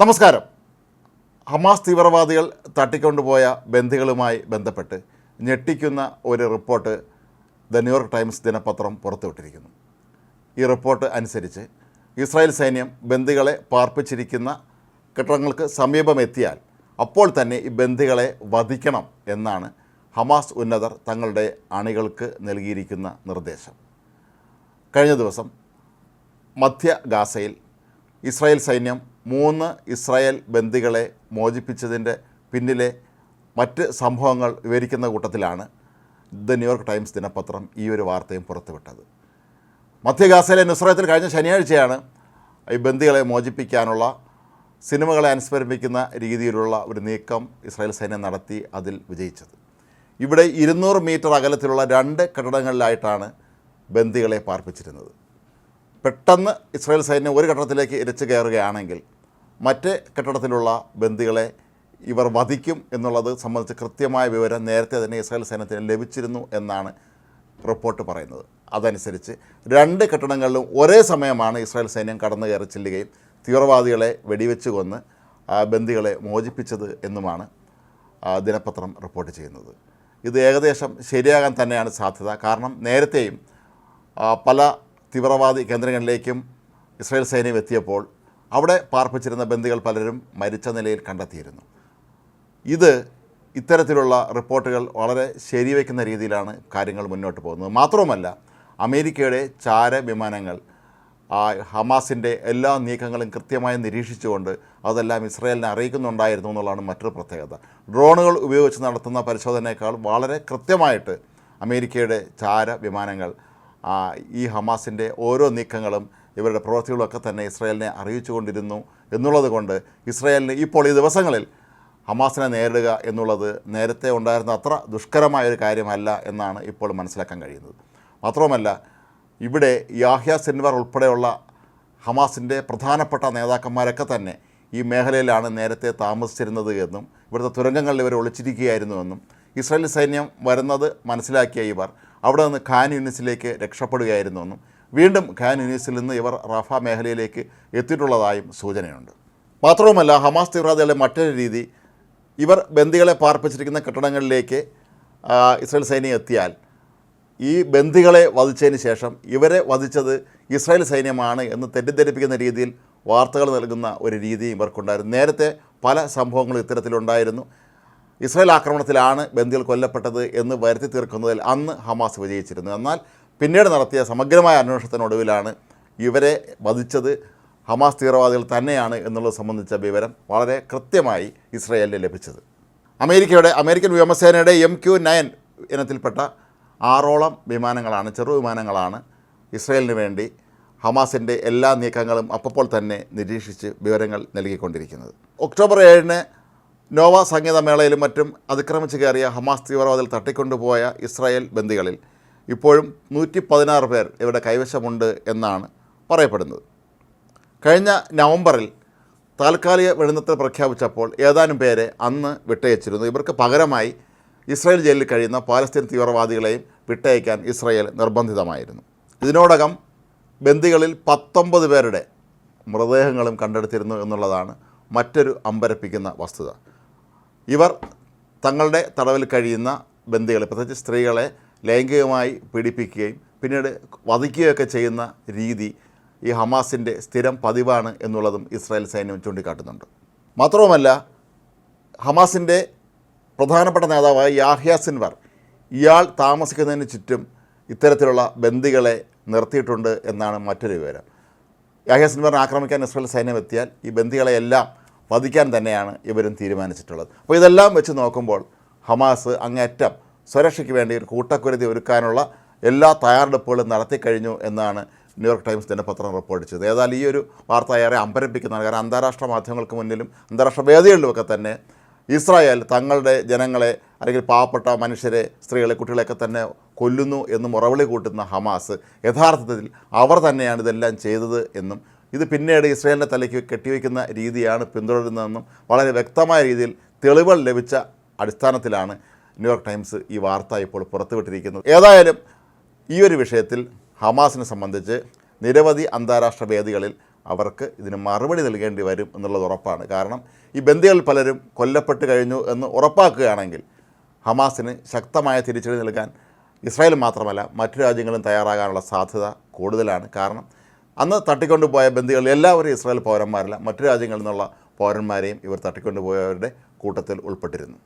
നമസ്കാരം. ഹമാസ് തീവ്രവാദികൾ തട്ടിക്കൊണ്ടുപോയ ബന്ധികളുമായി ബന്ധപ്പെട്ട് ഞെട്ടിക്കുന്ന ഒരു റിപ്പോർട്ട് ദ ന്യൂയോർക്ക് ടൈംസ് ദിനപത്രം പുറത്തുവിട്ടിരിക്കുന്നു. ഈ റിപ്പോർട്ട് അനുസരിച്ച് ഇസ്രായേൽ സൈന്യം ബന്ദികളെ പാർപ്പിച്ചിരിക്കുന്ന കെട്ടിടങ്ങൾക്ക് സമീപമെത്തിയാൽ അപ്പോൾ തന്നെ ഈ ബന്ദികളെ വധിക്കണം എന്നാണ് ഹമാസ് ഉന്നതർ തങ്ങളുടെ അണികൾക്ക് നൽകിയിരിക്കുന്ന നിർദ്ദേശം. കഴിഞ്ഞ ദിവസം മധ്യ ഗാസയിൽ ഇസ്രായേൽ സൈന്യം മൂന്ന് ഇസ്രായേൽ ബന്ദികളെ മോചിപ്പിച്ചതിന്റെ പിന്നിലെ മറ്റ് സംഭവങ്ങൾ വിവരിക്കുന്ന കൂട്ടത്തിലാണ് ദ ന്യൂയോർക്ക് ടൈംസ് ദിനപത്രം ഈ ഒരു വാർത്തയും പുറത്തുവിട്ടത്. മധ്യ ഗാസയിലെ നുസ്രത്തിൽ കഴിഞ്ഞ ശനിയാഴ്ചയാണ് ഈ ബന്ദികളെ മോചിപ്പിക്കാനുള്ള സിനിമകളെ അനുസ്മരിപ്പിക്കുന്ന രീതിയിലുള്ള ഒരു നീക്കം ഇസ്രായേൽ സൈന്യം നടത്തി അതിൽ വിജയിച്ചത്. ഇവിടെ ഇരുന്നൂറ് മീറ്റർ അകലത്തിലുള്ള രണ്ട് കെട്ടിടങ്ങളിലായിട്ടാണ് ബന്ദികളെ പാർപ്പിച്ചിരുന്നത്. പെട്ടെന്ന് ഇസ്രായേൽ സൈന്യം ഒരു ഘട്ടത്തിലേക്ക് ഇരച്ചു കയറുകയാണെങ്കിൽ മറ്റ് കെട്ടിടത്തിലുള്ള ബന്ദികളെ ഇവർ വധിക്കും എന്നുള്ളത് സംബന്ധിച്ച് കൃത്യമായ വിവരം നേരത്തെ തന്നെ ഇസ്രായേൽ സൈന്യത്തിന് ലഭിച്ചിരുന്നു എന്നാണ് റിപ്പോർട്ട് പറയുന്നത്. അതനുസരിച്ച് രണ്ട് കെട്ടിടങ്ങളിലും ഒരേ സമയമാണ് ഇസ്രായേൽ സൈന്യം കടന്നു കയറി ചെല്ലുകയും തീവ്രവാദികളെ വെടിവെച്ച് കൊന്ന് ബന്ദികളെ മോചിപ്പിച്ചത് എന്നുമാണ് ദിനപത്രം റിപ്പോർട്ട് ചെയ്യുന്നത്. ഇത് ഏകദേശം ശരിയാകാൻ തന്നെയാണ് സാധ്യത. കാരണം നേരത്തെയും പല തീവ്രവാദി കേന്ദ്രങ്ങളിലേക്കും ഇസ്രായേൽ സൈന്യം എത്തിയപ്പോൾ അവിടെ പാർപ്പിച്ചിരുന്ന ബന്ദികൾ പലരും മരിച്ച നിലയിൽ കണ്ടെത്തിയിരുന്നു. ഇത് ഇത്തരത്തിലുള്ള റിപ്പോർട്ടുകൾ വളരെ ശരിവയ്ക്കുന്ന രീതിയിലാണ് കാര്യങ്ങൾ മുന്നോട്ട് പോകുന്നത്. മാത്രവുമല്ല അമേരിക്കയുടെ ചാര വിമാനങ്ങൾ ഹമാസിന്റെ എല്ലാ നീക്കങ്ങളും കൃത്യമായി നിരീക്ഷിച്ചുകൊണ്ട് അതെല്ലാം ഇസ്രയേലിനെ അറിയിക്കുന്നുണ്ടായിരുന്നു എന്നുള്ളതാണ് മറ്റൊരു പ്രത്യേകത. ഡ്രോണുകൾ ഉപയോഗിച്ച് നടത്തുന്ന പരിശോധനയേക്കാൾ വളരെ കൃത്യമായിട്ട് അമേരിക്കയുടെ ചാര വിമാനങ്ങൾ ഈ ഹമാസിന്റെ ഓരോ നീക്കങ്ങളും ഇവരുടെ പ്രവൃത്തികളൊക്കെ തന്നെ ഇസ്രായേലിനെ അറിയിച്ചുകൊണ്ടിരുന്നു എന്നുള്ളത് കൊണ്ട് ഇസ്രായേലിന് ഇപ്പോൾ ഈ ദിവസങ്ങളിൽ ഹമാസിനെ നേരിടുക എന്നുള്ളത് നേരത്തെ ഉണ്ടായിരുന്ന അത്ര ദുഷ്കരമായൊരു കാര്യമല്ല എന്നാണ് ഇപ്പോൾ മനസ്സിലാക്കാൻ കഴിയുന്നത്. മാത്രവുമല്ല ഇവിടെ യാഹ്യ സിൻവർ ഉൾപ്പെടെയുള്ള ഹമാസിന്റെ പ്രധാനപ്പെട്ട നേതാക്കന്മാരൊക്കെ തന്നെ ഈ മേഖലയിലാണ് നേരത്തെ താമസിച്ചിരുന്നത് എന്നും ഇവിടുത്തെ തുരങ്കങ്ങളിൽ ഇവർ ഒളിച്ചിരിക്കുകയായിരുന്നുവെന്നും ഇസ്രായേൽ സൈന്യം വരുന്നത് മനസ്സിലാക്കിയ ഇവർ അവിടെ നിന്ന് ഖാൻ യൂണിസിലേക്ക് രക്ഷപ്പെടുകയായിരുന്നുവെന്നും വീണ്ടും ഖാൻ യൂണിസിൽ നിന്ന് ഇവർ റഫ മേഖലയിലേക്ക് എത്തിയിട്ടുള്ളതായും സൂചനയുണ്ട്. മാത്രവുമല്ല ഹമാസ് തീവ്രവാദികളുടെ മറ്റൊരു രീതി ഇവർ ബന്ദികളെ പാർപ്പിച്ചിരിക്കുന്ന കെട്ടിടങ്ങളിലേക്ക് ഇസ്രായേൽ സൈന്യം എത്തിയാൽ ഈ ബന്ദികളെ വധിച്ചതിന് ശേഷം ഇവരെ വധിച്ചത് ഇസ്രായേൽ സൈന്യമാണ് എന്ന് തെറ്റിദ്ധരിപ്പിക്കുന്ന രീതിയിൽ വാർത്തകൾ നൽകുന്ന ഒരു രീതി ഇവർക്കുണ്ടായിരുന്നു. നേരത്തെ പല സംഭവങ്ങളും ഇത്തരത്തിലുണ്ടായിരുന്നു. ഇസ്രായേൽ ആക്രമണത്തിലാണ് ബന്ദികൾ കൊല്ലപ്പെട്ടത് എന്ന് വരുത്തി തീർക്കുന്നതിൽ അന്ന് ഹമാസ് വിജയിച്ചിരുന്നു. എന്നാൽ പിന്നീട് നടത്തിയ സമഗ്രമായ അന്വേഷണത്തിനൊടുവിലാണ് ഇവരെ വധിച്ചത്. ഹമാസ് തീവ്രവാദികൾ തന്നെയാണ് എന്നുള്ളത് സംബന്ധിച്ച വിവരം വളരെ കൃത്യമായി ഇസ്രയേലിന് ലഭിച്ചത്. അമേരിക്കയുടെ അമേരിക്കൻ വ്യോമസേനയുടെ എം ക്യു നയൻ ഇനത്തിൽപ്പെട്ട ആറോളം വിമാനങ്ങളാണ് ചെറു വിമാനങ്ങളാണ് ഇസ്രയേലിന് വേണ്ടി ഹമാസിന്റെ എല്ലാ നീക്കങ്ങളും അപ്പോൾ തന്നെ നിരീക്ഷിച്ച് വിവരങ്ങൾ നൽകിക്കൊണ്ടിരിക്കുന്നത്. ഒക്ടോബർ ഏഴിന് നോവ സംഗീതമേളയിലും മറ്റും അതിക്രമിച്ച് കയറിയ ഹമാസ് തീവ്രവാദികൾ തട്ടിക്കൊണ്ടുപോയ ഇസ്രായേൽ ബന്ദികളിൽ ഇപ്പോഴും നൂറ്റി പതിനാറ് പേർ ഇവിടെ കൈവശമുണ്ട് എന്നാണ് പറയപ്പെടുന്നത്. കഴിഞ്ഞ നവംബറിൽ താൽക്കാലിക വെടിനിർത്തൽ പ്രഖ്യാപിച്ചപ്പോൾ ഏതാനും പേരെ അന്ന് വിട്ടയച്ചിരുന്നു. ഇവർക്ക് പകരമായി ഇസ്രായേൽ ജയിലിൽ കഴിയുന്ന പാലസ്തീൻ തീവ്രവാദികളെയും വിട്ടയക്കാൻ ഇസ്രായേൽ നിർബന്ധിതമായിരുന്നു. ഇതിനോടകം ബന്ദികളിൽ പത്തൊമ്പത് പേരുടെ മൃതദേഹങ്ങളും കണ്ടെടുത്തിരുന്നു എന്നുള്ളതാണ് മറ്റൊരു അമ്പരപ്പിക്കുന്ന വസ്തുത. ഇവർ തങ്ങളുടെ തടവിൽ കഴിയുന്ന ബന്ദികളെ പ്രത്യേകിച്ച് സ്ത്രീകളെ ലൈംഗികമായി പീഡിപ്പിക്കുകയും പിന്നീട് വധിക്കുകയൊക്കെ ചെയ്യുന്ന രീതി ഈ ഹമാസിന്റെ സ്ഥിരം പതിവാണ് എന്നുള്ളതും ഇസ്രായേൽ സൈന്യം ചൂണ്ടിക്കാട്ടുന്നുണ്ട്. മാത്രവുമല്ല ഹമാസിന്റെ പ്രധാനപ്പെട്ട നേതാവായ യാഹ്യ സിൻവർ ഇയാൾ താമസിക്കുന്നതിന് ചുറ്റും ഇത്തരത്തിലുള്ള ബന്ദികളെ നിർത്തിയിട്ടുണ്ട് എന്നാണ് മറ്റൊരു വിവരം. യാഹ്യ സിൻവറിനെ ആക്രമിക്കാൻ ഇസ്രായേൽ സൈന്യം എത്തിയാൽ ഈ ബന്ദികളെയെല്ലാം വധിക്കാൻ തന്നെയാണ് ഇവരും തീരുമാനിച്ചിട്ടുള്ളത്. അപ്പോൾ ഇതെല്ലാം വെച്ച് നോക്കുമ്പോൾ ഹമാസ് അങ്ങേറ്റം സുരക്ഷയ്ക്ക് വേണ്ടി ഒരു കൂട്ടക്കുരുതി ഒരുക്കാനുള്ള എല്ലാ തയ്യാറെടുപ്പുകളും നടത്തിക്കഴിഞ്ഞു എന്നാണ് ന്യൂയോർക്ക് ടൈംസ് ദിനപത്രം റിപ്പോർട്ട് ചെയ്തത്. ഏതായാലും ഈ ഒരു വാർത്ത ഏറെ അമ്പരപ്പിക്കുന്നതാണ്. കാരണം അന്താരാഷ്ട്ര മാധ്യമങ്ങൾക്ക് മുന്നിലും അന്താരാഷ്ട്ര വേദികളിലുമൊക്കെ തന്നെ ഇസ്രായേൽ തങ്ങളുടെ ജനങ്ങളെ അല്ലെങ്കിൽ പാവപ്പെട്ട മനുഷ്യരെ സ്ത്രീകളെ കുട്ടികളെയൊക്കെ തന്നെ കൊല്ലുന്നു എന്നും ഉറവിളി കൂട്ടുന്ന ഹമാസ് യഥാർത്ഥത്തിൽ അവർ തന്നെയാണ് ഇതെല്ലാം ചെയ്തത് എന്നും ഇത് പിന്നീട് ഇസ്രായേലിന്റെ തലയ്ക്ക് കെട്ടിവെക്കുന്ന രീതിയാണ് പിന്തുടരുന്നതെന്നും വളരെ വ്യക്തമായ രീതിയിൽ തെളിവുകൾ ലഭിച്ച അടിസ്ഥാനത്തിലാണ് ന്യൂയോർക്ക് ടൈംസ് ഈ വാർത്ത ഇപ്പോൾ പുറത്തുവിട്ടിരിക്കുന്നത് ഏതായാലും ഈ ഒരു വിഷയത്തിൽ ഹമാസിനെ സംബന്ധിച്ച് നിരവധി അന്താരാഷ്ട്ര വേദികളിൽ അവർക്ക് ഇതിന് മറുപടി നൽകേണ്ടി വരും എന്നുള്ളത് ഉറപ്പാണ്. കാരണം ഈ ബന്ദികൾ പലരും കൊല്ലപ്പെട്ട് കഴിഞ്ഞു എന്ന് ഉറപ്പാക്കുകയാണെങ്കിൽ ഹമാസിന് ശക്തമായ തിരിച്ചടി നൽകാൻ ഇസ്രായേൽ മാത്രമല്ല മറ്റു രാജ്യങ്ങളും തയ്യാറാകാനുള്ള സാധ്യത കൂടുതലാണ്. കാരണം അന്ന് തട്ടിക്കൊണ്ടുപോയ ബന്ദികൾ എല്ലാവരും ഇസ്രായേൽ പൗരന്മാരല്ല മറ്റു രാജ്യങ്ങളിൽ നിന്നുള്ള പൗരന്മാരെയും ഇവർ തട്ടിക്കൊണ്ടുപോയവരുടെ കൂട്ടത്തിൽ ഉൾപ്പെട്ടിരുന്നു.